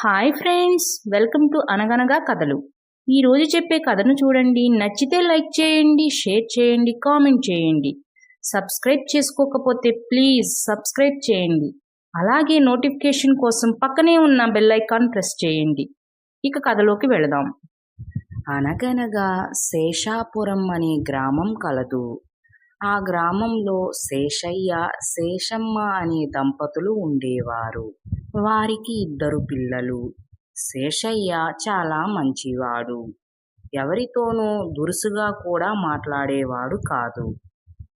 Hi friends welcome to అనగనగా కథలు ఈరోజు చెప్పే కథను చూడండి. నచ్చితే లైక్ చేయండి షేర్ చేయండి కామెంట్ చేయండి. సబ్స్క్రైబ్ చేసుకోకపోతే ప్లీజ్ సబ్స్క్రైబ్ చేయండి. అలాగే నోటిఫికేషన్ కోసం పక్కనే ఉన్న బెల్ ఐకాన్ ప్రెస్ చేయండి. ఇక కథలోకి వెళదాం. అనగనగా శేషాపురం అనే గ్రామం కలదు. ఆ గ్రామంలో శేషయ్య శేషమ్మ అనే దంపతులు ఉండేవారు. వారికి ఇద్దరు పిల్లలు. శేషయ్య చాలా మంచివాడు. ఎవరితోనూ దురుసుగా కూడా మాట్లాడేవాడు కాదు.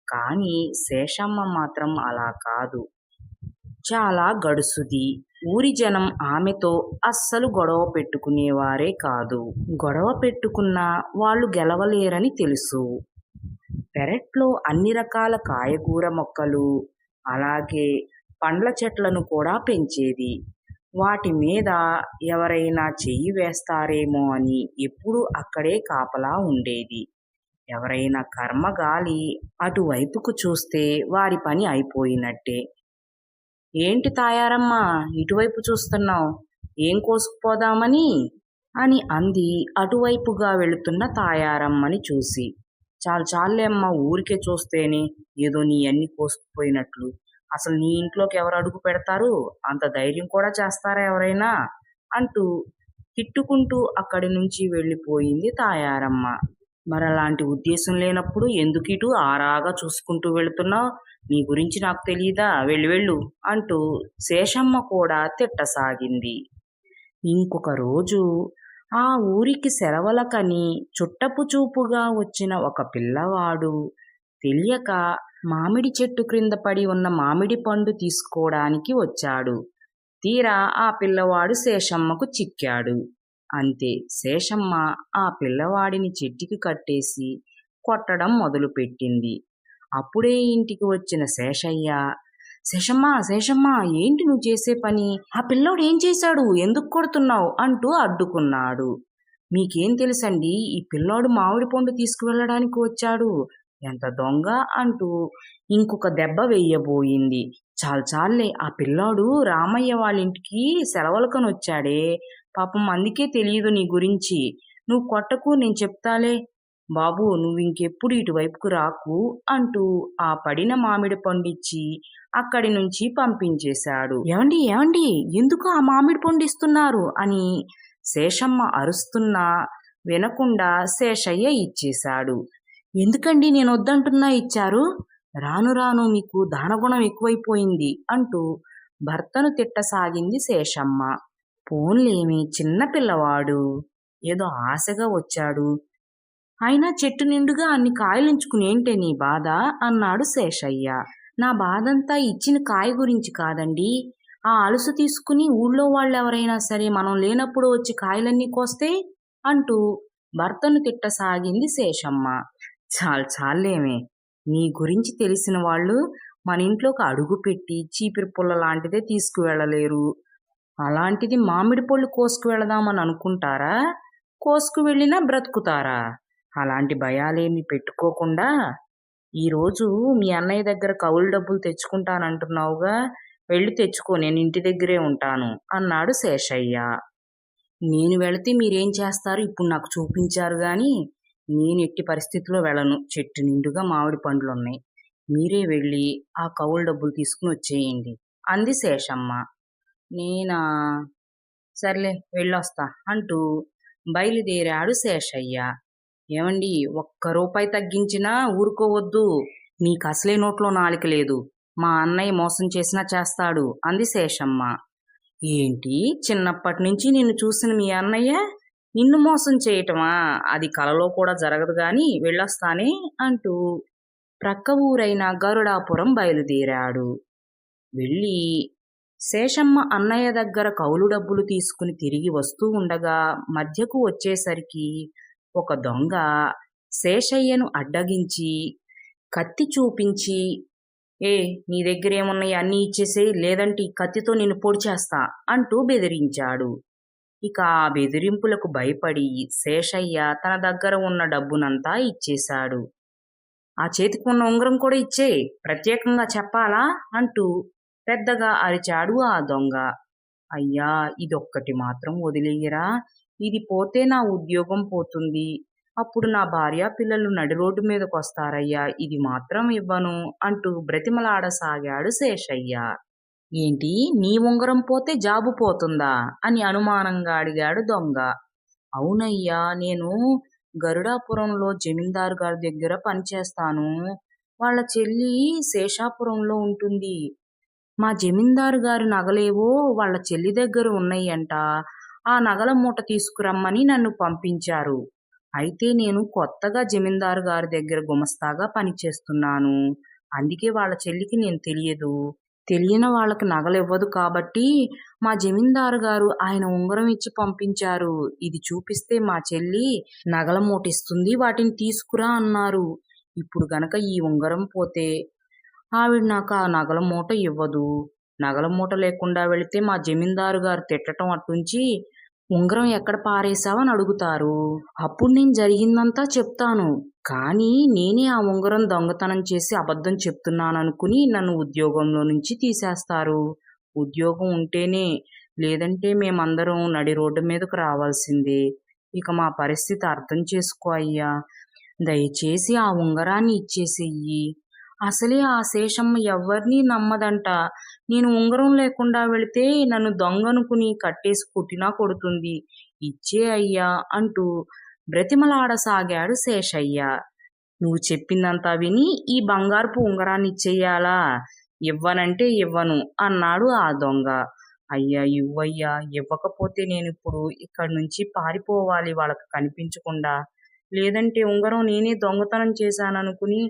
కానీ శేషమ్మ మాత్రం అలా కాదు. చాలా గడుసుది. ఊరి జనం ఆమెతో అస్సలు గొడవ పెట్టుకునేవారే కాదు. గొడవ పెట్టుకున్నా వాళ్ళు గెలవలేరని తెలుసు. పెరట్లో అన్ని రకాల కాయగూర మొక్కలు అలాగే పండ్ల చెట్లను కూడా పెంచేది. వాటి మీద ఎవరైనా చెయ్యి వేస్తారేమో అని ఎప్పుడూ అక్కడే కాపలా ఉండేది. ఎవరైనా కర్మగాలి అటువైపుకు చూస్తే వారి పని అయిపోయినట్టే. ఏంటి తాయారమ్మా ఇటువైపు చూస్తున్నావు? ఏం కోసుకుపోదామని? అని అంది అటువైపుగా వెళుతున్న తాయారమ్మని చూసి. చాలు చాలే అమ్మ ఊరికే చూస్తేనే ఏదో నీ అన్ని కోసుకుపోయినట్లు అసలు నీ ఇంట్లోకి ఎవరు అడుగు పెడతారు? అంత ధైర్యం కూడా చేస్తారా ఎవరైనా? అంటూ తిట్టుకుంటూ అక్కడి నుంచి వెళ్ళిపోయింది తాయారమ్మ. మరి అలాంటి ఉద్దేశం లేనప్పుడు ఎందుకు ఇటు ఆరాగా చూసుకుంటూ వెళుతున్నావు? నీ గురించి నాకు తెలియదా వెళ్ళి వెళ్ళు అంటూ శేషమ్మ కూడా తిట్టసాగింది. ఇంకొక రోజు ఆ ఊరికి సెలవులకని చుట్టపు చూపుగా వచ్చిన ఒక పిల్లవాడు తెలియక మామిడి చెట్టు క్రింద పడి ఉన్న మామిడి పండు తీసుకోవడానికి వచ్చాడు. తీరా ఆ పిల్లవాడు శేషమ్మకు చిక్కాడు. అంతే శేషమ్మ ఆ పిల్లవాడిని చెట్టుకి కట్టేసి కొట్టడం మొదలుపెట్టింది. అప్పుడే ఇంటికి వచ్చిన శేషయ్య శేషమ్మ శేషమ్మా ఏంటి నువ్వు చేసే పని? ఆ పిల్లోడు ఏం చేశాడు? ఎందుకు కొడుతున్నావు? అంటూ అడ్డుకున్నాడు. మీకేం తెలుసండి? ఈ పిల్లోడు మామిడి పండు తీసుకువెళ్ళడానికి వచ్చాడు. ఎంత దొంగ అంటూ ఇంకొక దెబ్బ వెయ్యబోయింది చాలు చాలే ఆ పిల్లోడు రామయ్య వాళ్ళ ఇంటికి సెలవులకని వచ్చాడే పాపం అందుకే తెలియదు నీ గురించి. నువ్వు కొట్టకు నేను చెప్తాలే. బాబు నువ్వు ఇంకెప్పుడు ఇటువైపుకు రాకు అంటూ ఆ పడిన మామిడి పండిచ్చి అక్కడి నుంచి పంపించేశాడు. ఏమండి ఏమండి ఎందుకు ఆ మామిడి పండిస్తున్నారు? అని శేషమ్మ అరుస్తున్నా వినకుండా శేషయ్య ఇచ్చేశాడు. ఎందుకండి నేను వద్దంటున్నా ఇచ్చారు? రాను రాను మీకు దానగుణం ఎక్కువైపోయింది అంటూ భర్తను తిట్టసాగింది శేషమ్మ. పోన్లేమి చిన్న పిల్లవాడు. ఏదో ఆశగా వచ్చాడు. అయినా చెట్టు నిండుగా అన్ని కాయలుంచుకునేంటే నీ బాధ? అన్నాడు శేషయ్య. నా బాధంతా ఇచ్చిన కాయ గురించి కాదండి. ఆ అలుసు తీసుకుని ఊళ్ళో వాళ్ళెవరైనా సరే మనం లేనప్పుడు వచ్చి కాయలన్నీ కోస్తే? అంటూ భర్తను తిట్టసాగింది శేషమ్మ. చాలు చాలేమే నీ గురించి తెలిసిన వాళ్ళు మన ఇంట్లోకి అడుగు పెట్టి చీపిరి పుల్ల లాంటిదే తీసుకువెళ్ళలేరు. అలాంటిది మామిడి పళ్ళు కోసుకు వెళదామని అనుకుంటారా? కోసుకు వెళ్ళినా బ్రతుకుతారా? అలాంటి భయాలేమి పెట్టుకోకుండా ఈరోజు మీ అన్నయ్య దగ్గర కౌలు డబ్బులు తెచ్చుకుంటానంటున్నావుగా వెళ్ళి తెచ్చుకో నేను ఇంటి దగ్గరే ఉంటాను అన్నాడు శేషయ్య. నేను వెళితే మీరేం చేస్తారు? ఇప్పుడు నాకు చూపించారు కానీ నేను ఎట్టి పరిస్థితిలో వెళ్ళను. చెట్టు నిండుగా మామిడి పండ్లు ఉన్నాయి మీరే వెళ్ళి ఆ కౌలు డబ్బులు తీసుకుని వచ్చేయండి అంది శేషమ్మ. నేనా? సర్లే వెళ్ళొస్తా అంటూ బయలుదేరాడు శేషయ్య. ఏమండి ఒక్క రూపాయి తగ్గించినా ఊరుకోవద్దు. నీకు అసలే నోట్లో నాలిక లేదు. మా అన్నయ్య మోసం చేసినా చేస్తాడు అంది శేషమ్మ. ఏంటి చిన్నప్పటి నుంచి నిన్ను చూసిన మీ అన్నయ్య? నిన్ను మోసం చేయటమా? అది కలలో కూడా జరగదు గాని వెళ్ళొస్తానే అంటూ ప్రక్క ఊరైన గరుడాపురం బయలుదేరాడు. వెళ్ళి శేషమ్మ అన్నయ్య దగ్గర కౌలు డబ్బులు తీసుకుని తిరిగి వస్తూ ఉండగా మధ్యకు వచ్చేసరికి ఒక దొంగ శేషయ్యను అడ్డగించి కత్తి చూపించి ఏ నీ దగ్గర ఏమున్నాయి? అన్నీ ఇచ్చేసే లేదంటే ఈ కత్తితో నిన్ను పొడిచేస్తా అంటూ బెదిరించాడు. ఇక ఆ బెదిరింపులకు భయపడి శేషయ్య తన దగ్గర ఉన్న డబ్బునంతా ఇచ్చేశాడు. ఆ చేతికి ఉన్న ఉంగరం కూడా ఇచ్చే ప్రత్యేకంగా చెప్పాలా? అంటూ పెద్దగా అరిచాడు ఆ దొంగ. అయ్యా ఇదొక్కటి మాత్రం వదిలేయరా ఇది పోతే నా ఉద్యోగం పోతుంది. అప్పుడు నా భార్య పిల్లలు నడి రోడ్డు మీదకి వస్తారయ్యా ఇది మాత్రం ఇవ్వను అంటూ బ్రతిమలాడసాగాడు శేషయ్య. ఏంటి? నీ ఉంగరం పోతే జాబు పోతుందా? అని అనుమానంగా అడిగాడు దొంగ. అవునయ్యా నేను గరుడాపురంలో జమీందారు గారి దగ్గర పనిచేస్తాను. వాళ్ళ చెల్లి శేషాపురంలో ఉంటుంది. మా జమీందారు గారి నగలేవో వాళ్ళ చెల్లి దగ్గర ఉన్నాయంట. ఆ నగల మూట తీసుకురమ్మని నన్ను పంపించారు. అయితే నేను కొత్తగా జమీందారు గారి దగ్గర గుమస్తాగా పనిచేస్తున్నాను. అందుకే వాళ్ళ చెల్లికి నేను తెలియదు. తెలియని వాళ్ళకి నగలు ఇవ్వదు కాబట్టి మా జమీందారు గారు ఆయన ఉంగరం ఇచ్చి పంపించారు. ఇది చూపిస్తే మా చెల్లి నగల మూట ఇస్తుంది వాటిని తీసుకురా అన్నారు. ఇప్పుడు గనక ఈ ఉంగరం పోతే ఆవిడ నాకు ఆ నగల మూట ఇవ్వదు. నగల మూట లేకుండా వెళితే మా జమీందారు గారు తిట్టడం అట్టుంచి ఉంగరం ఎక్కడ పారేశావని అడుగుతారు. అప్పుడు నేను జరిగిందంతా చెప్తాను. కానీ నేనే ఆ ఉంగరం దొంగతనం చేసి అబద్ధం చెప్తున్నాననుకుని నన్ను ఉద్యోగంలో నుంచి తీసేస్తారు. ఉద్యోగం ఉంటేనే లేదంటే మేమందరం నడి రోడ్డు మీదకు రావాల్సింది. ఇక మా పరిస్థితి అర్థం చేసుకో అయ్యా. దయచేసి ఆ ఉంగరాన్ని ఇచ్చేసేయి. అసలే ఆ శేషమ్మ ఎవరిని నమ్మదంట. నేను ఉంగరం లేకుండా వెళితే నన్ను దొంగనుకుని కట్టేసి కుట్టినా కొడుతుంది. ఇచ్చే అయ్యా అంటూ బ్రతిమలాడసాగాడు శేషయ్య. నువ్వు చెప్పిందంతా విని ఈ బంగారపు ఉంగరాన్ని ఇచ్చేయాలా ఇవ్వనంటే ఇవ్వను అన్నాడు ఆ దొంగ. అయ్యా ఇవ్వయ్యా ఇవ్వకపోతే నేను ఇప్పుడు ఇక్కడి నుంచి పారిపోవాలి వాళ్ళకి కనిపించకుండా. లేదంటే ఉంగరం నేనే దొంగతనం చేశాననుకుని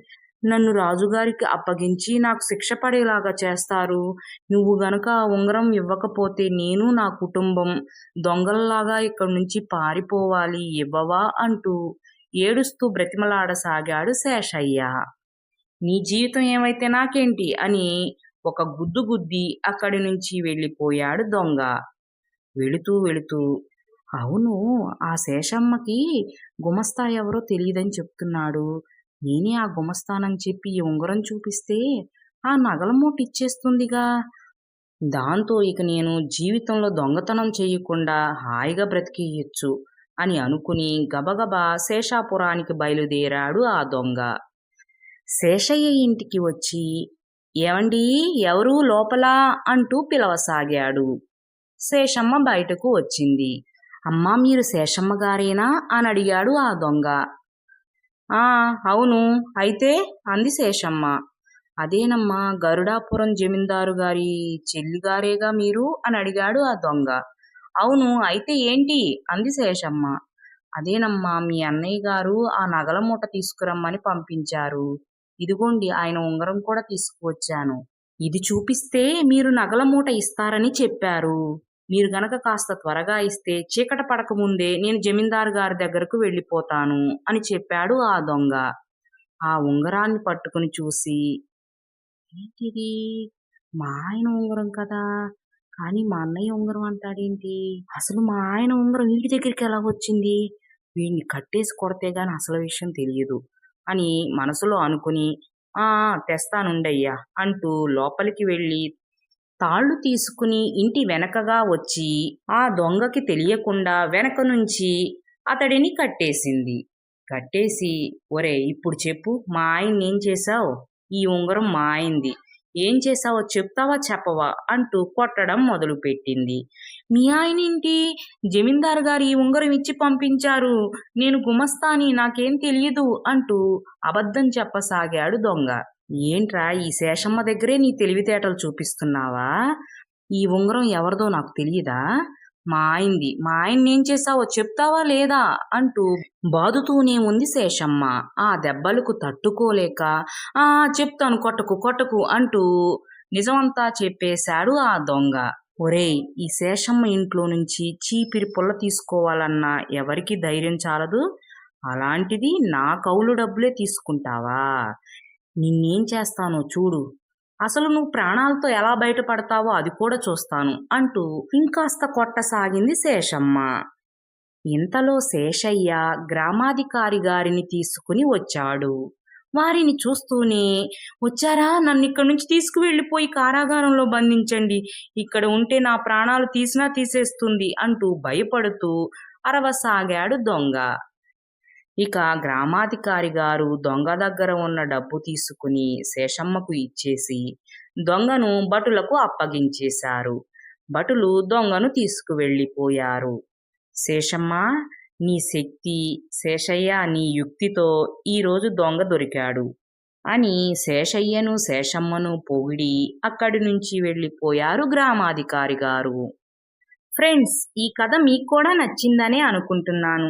నన్ను రాజుగారికి అప్పగించి నాకు శిక్ష పడేలాగా చేస్తారు. నువ్వు గనక ఆ ఉంగరం ఇవ్వకపోతే నేను నా కుటుంబం దొంగల్లాగా ఇక్కడి నుంచి పారిపోవాలి. ఇవ్వవా అంటూ ఏడుస్తూ బ్రతిమలాడసాగాడు శేషయ్య. నీ జీవితం ఏమైతే నాకేంటి? అని ఒక గుద్దు గుద్ది అక్కడి నుంచి వెళ్ళిపోయాడు దొంగ. వెళుతూ వెళుతూ అవును ఆ శేషమ్మకి గుమస్తా ఎవరో తెలియదని చెప్తున్నాడు. నేనే ఆ గుమస్థానం చెప్పి ఈ ఉంగరం చూపిస్తే ఆ నగల మూట ఇచ్చేస్తుందిగా. దాంతో ఇక నేను జీవితంలో దొంగతనం చేయకుండా హాయిగా బ్రతికేయచ్చు అని అనుకుని గబగబా శేషాపురానికి బయలుదేరాడు ఆ దొంగ. శేషయ్య ఇంటికి వచ్చి ఏమండి ఎవరు లోపల? అంటూ పిలవసాగాడు. శేషమ్మ బయటకు వచ్చింది. అమ్మా మీరు శేషమ్మ గారేనా? అని అడిగాడు ఆ దొంగ. అవును. అయితే అంది శేషమ్మ. అదేనమ్మా గరుడాపురం జమీందారు గారి చెల్లిగారేగా మీరు? అని అడిగాడు ఆ దొంగ. అవును అయితే ఏంటి? అంది శేషమ్మ. అదేనమ్మా మీ అన్నయ్య గారు ఆ నగల మూట తీసుకురమ్మని పంపించారు. ఇదిగోండి ఆయన ఉంగరం కూడా తీసుకువచ్చాను. ఇది చూపిస్తే మీరు నగల మూట ఇస్తారని చెప్పారు. మీరు గనక కాస్త త్వరగా ఇస్తే చీకట పడక ముందే నేను జమీందారు గారి దగ్గరకు వెళ్ళిపోతాను అని చెప్పాడు ఆ దొంగ. ఆ ఉంగరాన్ని పట్టుకుని చూసి ఏంటిది? మా ఆయన ఉంగరం కదా. కానీ మా అన్నయ్య ఉంగరం అంటాడేంటి? అసలు మా ఆయన ఉంగరం ఇంటి దగ్గరికి ఎలా వచ్చింది? వీడిని కట్టేసి కొడితే గాని అసలు విషయం తెలియదు అని మనసులో అనుకుని ఆ తెస్తానుండయ్యా అంటూ లోపలికి వెళ్ళి తాళ్ళు తీసుకుని ఇంటి వెనకగా వచ్చి ఆ దొంగకి తెలియకుండా వెనక నుంచి అతడిని కట్టేసింది. కట్టేసి ఒరే ఇప్పుడు చెప్పు మా ఆయన్ని ఏం చేశావు? ఈ ఉంగరం మా ఆయనది. ఏం చేసావో చెప్తావా చెప్పవా? అంటూ కొట్టడం మొదలుపెట్టింది. మీ ఆయన ఏంటి జమీందారు గారు ఈ ఉంగరం ఇచ్చి పంపించారు. నేను గుమస్తాని నాకేం తెలియదు అంటూ అబద్ధం చెప్పసాగాడు దొంగ. ఏంట్రా ఈ శేషమ్మ దగ్గరే నీ తెలివితేటలు చూపిస్తున్నావా? ఈ ఉంగరం ఎవరిదో నాకు తెలియదా మా ఆయింది మా ఆయన్ని ఏం చేసావో చెప్తావా లేదా? అంటూ బాదుతూనే ఉంది శేషమ్మ. ఆ దెబ్బలకు తట్టుకోలేక ఆ చెప్తాను కొట్టకు కొట్టకు అంటూ నిజమంతా చెప్పేశాడు ఆ దొంగ. ఒరేయ్ ఈ శేషమ్మ ఇంట్లో నుంచి చీపిరి పుల్ల తీసుకోవాలన్నా ఎవరికి ధైర్యం చాలదు? అలాంటిది నా కౌలు డబ్బులే తీసుకుంటావా? నిన్నేం చేస్తానో చూడు. అసలు నువ్వు ప్రాణాలతో ఎలా బయటపడతావో అది కూడా చూస్తాను అంటూ ఇంకాస్త కొట్టసాగింది శేషమ్మ. ఇంతలో శేషయ్య గ్రామాధికారి గారిని తీసుకుని వచ్చాడు. వారిని చూస్తూనే వచ్చారా? నన్ను ఇక్కడ నుంచి తీసుకువెళ్ళిపోయి కారాగారంలో బంధించండి. ఇక్కడ ఉంటే నా ప్రాణాలు తీసినా తీసేస్తుంది అంటూ భయపడుతూ అరవసాగాడు దొంగ. ఇక గ్రామాధికారి గారు దొంగ దగ్గర ఉన్న డబ్బు తీసుకుని శేషమ్మకు ఇచ్చేసి దొంగను భటులకు అప్పగించేశారు. భటులు దొంగను తీసుకువెళ్ళిపోయారు. శేషమ్మ నీ శక్తి శేషయ్య నీ యుక్తితో ఈరోజు దొంగ దొరికాడు అని శేషయ్యను శేషమ్మను పొగిడి అక్కడి నుంచి వెళ్ళిపోయారు గ్రామాధికారి గారు. ఫ్రెండ్స్ ఈ కథ మీకు కూడా నచ్చిందనే అనుకుంటున్నాను.